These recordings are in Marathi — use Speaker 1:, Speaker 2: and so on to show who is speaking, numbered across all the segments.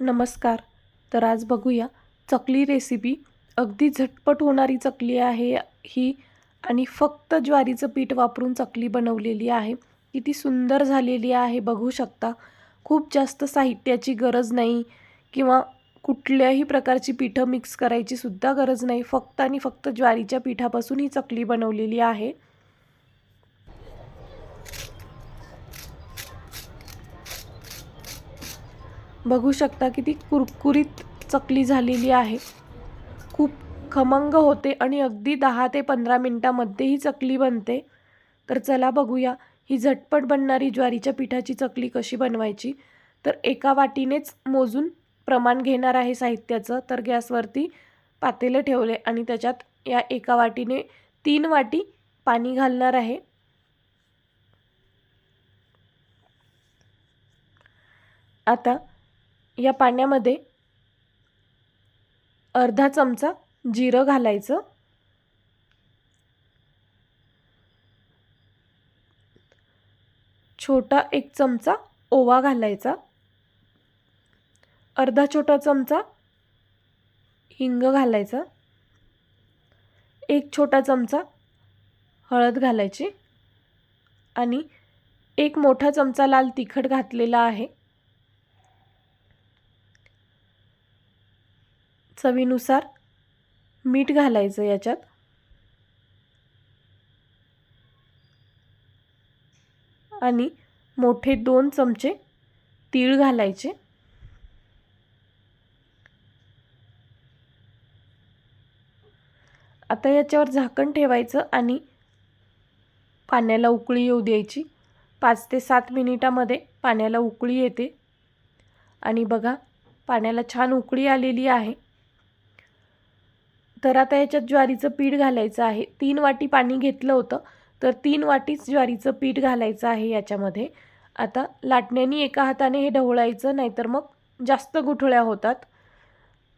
Speaker 1: नमस्कार. तर आज बघूया चकली रेसिपी अगदी झटपट होणारी चकली आहे ही आणि फक्त ज्वारीचं पीठ वापरून चकली बनवलेली आहे. किती सुंदर झालेली आहे बघू शकता. खूप जास्त साहित्याची गरज नाही किंवा कुठल्याही प्रकारची पिठं मिक्स करायची सुद्धा गरज नाही. फक्त आणि फक्त ज्वारीच्या पिठापासून ही चकली बनवलेली आहे. बघू शकता किती कुरकुरीत चकली झालेली आहे. खूप खमंग होते आणि अगदी दहा ते पंधरा मिनटामध्ये ही चकली बनते. तर चला बघूया ही झटपट बनणारी ज्वारीच्या पिठाची चकली कशी बनवायची? तर एका वाटीनेच मोजून प्रमाण घेणार आहे साहित्याचं. तर गॅसवरती पातेलं ठेवले आणि त्याच्यात या एका वाटीने तीन वाटी पाणी घालणार आहे. आता या पाण्यामध्ये अर्धा चमचा जिरं घालायचं. छोटा एक चमचा ओवा घालायचा. अर्धा छोटा चमचा हिंग घालायचा. एक छोटा चमचा हळद घालायची. आणि एक मोठा चमचा लाल तिखट घातलेला आहे. चवीनुसार मीठ घालायचं याच्यात. आणि मोठे दोन चमचे तीळ घालायचे. आता याच्यावर झाकण ठेवायचं आणि पाण्याला उकळी येऊ द्यायची. पाच ते सात मिनिटामध्ये पाण्याला उकळी येते. आणि बघा पाण्याला छान उकळी आलेली आहे. तर आता याच्यात ज्वारीचं पीठ घालायचं आहे. तीन वाटी पाणी घेतलं होतं तर तीन वाटीच ज्वारीचं पीठ घालायचं आहे याच्यामध्ये. आता लाटण्यानी एका हाताने हे ढवळायचं नाहीतर मग जास्त गुठळ्या होतात.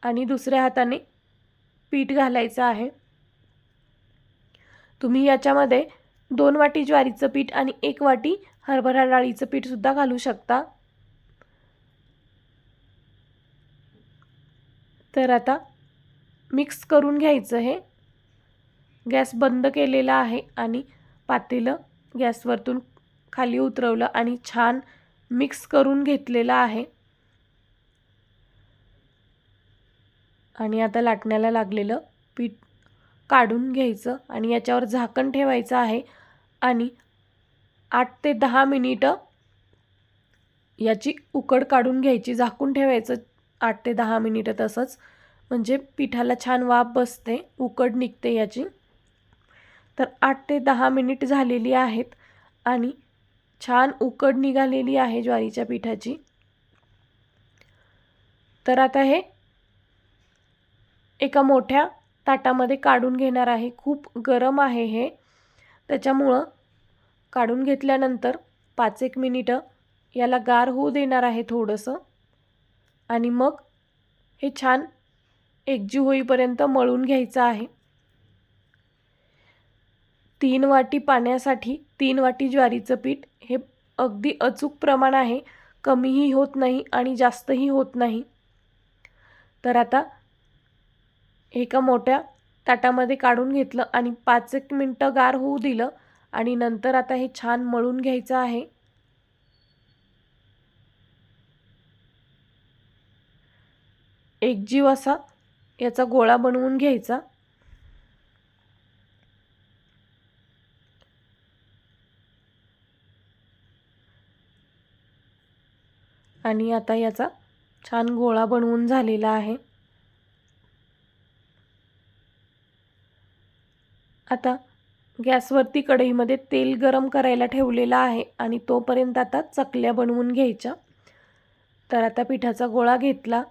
Speaker 1: आणि दुसऱ्या हाताने पीठ घालायचं आहे. तुम्ही याच्यामध्ये दोन वाटी ज्वारीचं पीठ आणि एक वाटी हरभरा डाळीचं पीठसुद्धा घालू शकता. तर आता मिक्स करून घ्यायचं हे. गॅस बंद केलेला आहे आणि पातेलं गॅसवरतून खाली उतरवलं आणि छान मिक्स करून घेतलेलं आहे. आणि आता लाटण्याला लागलेलं पीठ काढून घ्यायचं आणि याच्यावर झाकण ठेवायचं आहे आणि आठ ते दहा मिनिटं याची उकड काढून घ्यायची. झाकून ठेवायचं आठ ते दहा मिनिटं तसंच. म्हणजे पिठाला छान वाफ बसते उकड निघते याची. तर आठ ते दहा मिनिट झालेली आहेत आणि छान उकड निघालेली आहे ज्वारीच्या पिठाची. तर आता हे एका मोठ्या ताटामध्ये काढून घेणार आहे. खूप गरम आहे हे. त्याच्यामुळं काढून घेतल्यानंतर पाच एक मिनिटं याला गार होऊ देणार आहे थोडंसं. आणि मग हे छान एकजीव होईपर्यंत मळून घ्यायचं आहे. तीन वाटी पाण्यासाठी तीन वाटी ज्वारीचं पीठ हे अगदी अचूक प्रमाण आहे. कमीही होत नाही आणि जास्तही होत नाही. तर आता एका मोठ्या ताटामध्ये काढून घेतलं आणि पाच एक मिनटं गार होऊ दिलं आणि नंतर आता हे छान मळून घ्यायचं आहे. एकजीव असा याचा गोळा बनवून घ्यायचा. आणि आता याचा छान गोळा बनवून झालेला आहे. आता गॅसवरती कढईमध्ये तेल गरम करायला ठेवलेलं आहे आणि तोपर्यंत आता चकल्या बनवून घ्यायच्या. तर आता पिठाचा गोळा घेतला.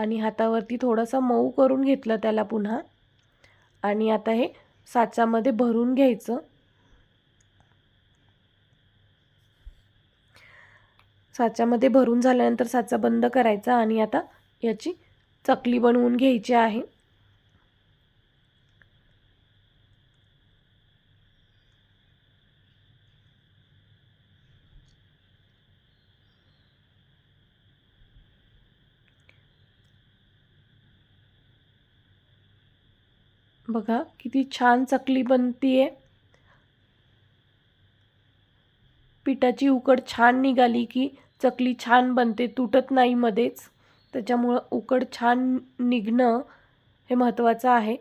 Speaker 1: आणि हातावरती थोडंसं मऊ करून घेतलं त्याला पुन्हा. आणि आता हे साचामध्ये भरून घ्यायचं. साच्यामध्ये भरून झाल्यानंतर साचा बंद करायचा आणि आता याची चकली बनवून घ्यायची आहे. बघा किती छान चकली बनतीये. पिठाची उकड छान निघाली की चकली छान बनते तुटत नाही मध्येच. त्याच्यामुळं उकड छान निघणं हे महत्त्वाचं आहे.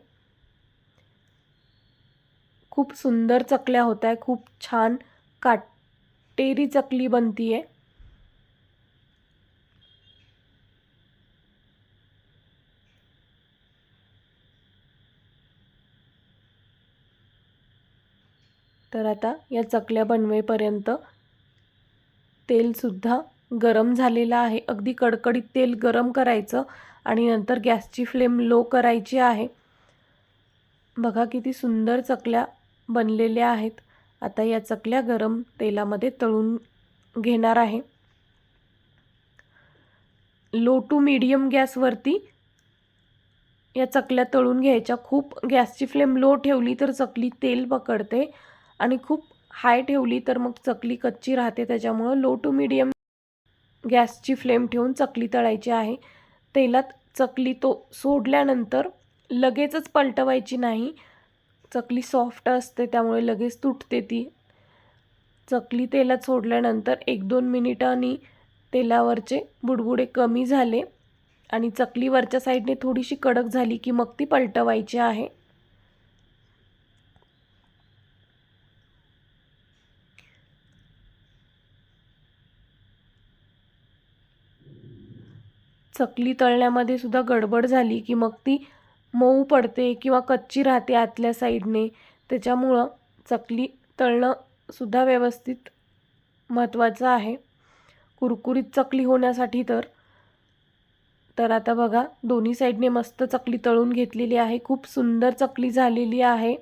Speaker 1: खूप सुंदर चकल्या होत आहे खूप छान काटेरी चकली बनतीये. तर आता या चकल्या बनवेपर्यंत तेलसुद्धा गरम झालेलं आहे. अगदी कडकडीत तेल गरम करायचं आणि नंतर गॅसची फ्लेम लो करायची आहे. बघा किती सुंदर चकल्या बनलेल्या आहेत. आता या चकल्या गरम तेलामध्ये तळून घेणार आहे. लो टू मीडियम गॅसवरती या चकल्या तळून घ्यायच्या. खूप गॅसची फ्लेम लो ठेवली तर चकली तेल पकडते. आणि खूप हाय ठेवली तर मग चकली कच्ची राहते. त्याच्यामुळं लो टू मीडियम गॅसची फ्लेम ठेवून चकली तळायची आहे. तेलात चकली तो सोडल्यानंतर लगेचच पलटवायची नाही. चकली सॉफ्ट असते त्यामुळे लगेच तुटते ती. चकली तेलात सोडल्यानंतर एक दोन मिनिटांनी तेलावरचे बुडबुडे कमी झाले आणि चकलीवरच्या साईडने थोडीशी कडक झाली की मग ती पलटवायची आहे. चकली तळण्यामध्ये सुद्धा गडबड झाली की मग ती मऊ पडते किंवा कच्ची राहते आतल्या साईडने. त्याच्यामुळं चकली तळणं सुद्धा व्यवस्थित महत्त्वाचं आहे. कुरकुरीत चकली होण्यासाठी तर. तर आता बघा दोन्ही साईडने मस्त चकली तळून घेतलेली आहे. खूप सुंदर चकली झालेली आहे.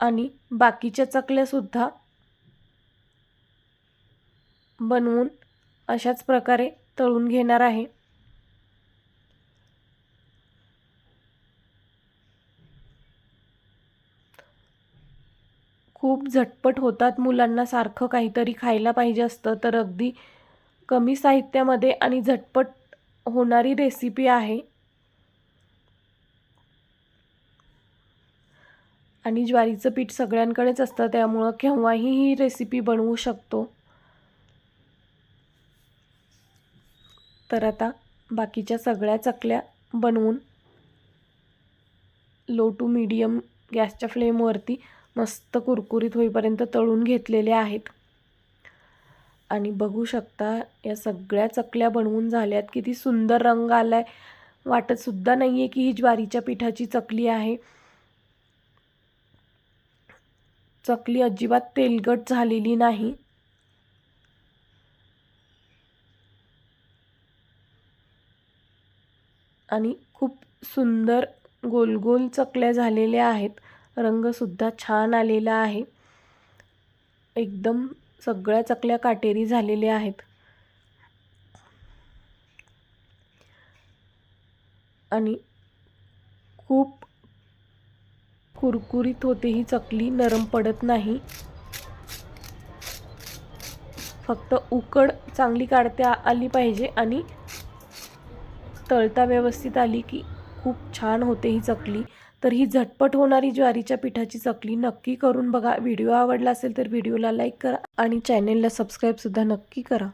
Speaker 1: आणि बाकीच्या चकल्यासुद्धा बनवून अशाच प्रकारे तळून घेणार आहे. खूप झटपट होतात मुलांना सारखं काहीतरी खायला पाहिजे असतं तर अगदी कमी साहित्यामध्ये आणि झटपट होणारी रेसिपी आहे. आणि ज्वारीचं पीठ सगळ्यांकडेच असतं त्यामुळं केव्हाही ही रेसिपी बनवू शकतो. तर आता बाकीच्या सगळ्या चकल्या बनवून लो टू मीडियम गॅसच्या फ्लेमवरती मस्त कुरकुरीत होईपर्यंत तळून घेतलेल्या आहेत. आणि बघू शकता या सगळ्या चकल्या बनवून झाल्यात. किती सुंदर रंग आला आहे वाटतसुद्धा नाही आहे की ही ज्वारीच्या पिठाची चकली आहे. चकली अजिबात तेलगट झालेली नाही. आणि खूप सुंदर गोल गोल चकल्या झालेल्या आहेत. रंगसुद्धा छान आलेला आहे. एकदम सगळ्या चकल्या काटेरी झालेल्या आहेत. आणि खूप कुरकुरीत होते ही चकली. नरम पडत नाही. फक्त उकड चांगली काढता आली पाहिजे आणि तळता व्यवस्थित आली की खूप छान होते ही चकली. तर ही झटपट होणारी ज्वारीच्या पिठाची चकली नक्की करून बघा. व्हिडिओ आवडला असेल तर व्हिडिओला लाईक करा आणि चॅनेलला सबस्क्राईबसुद्धा नक्की करा.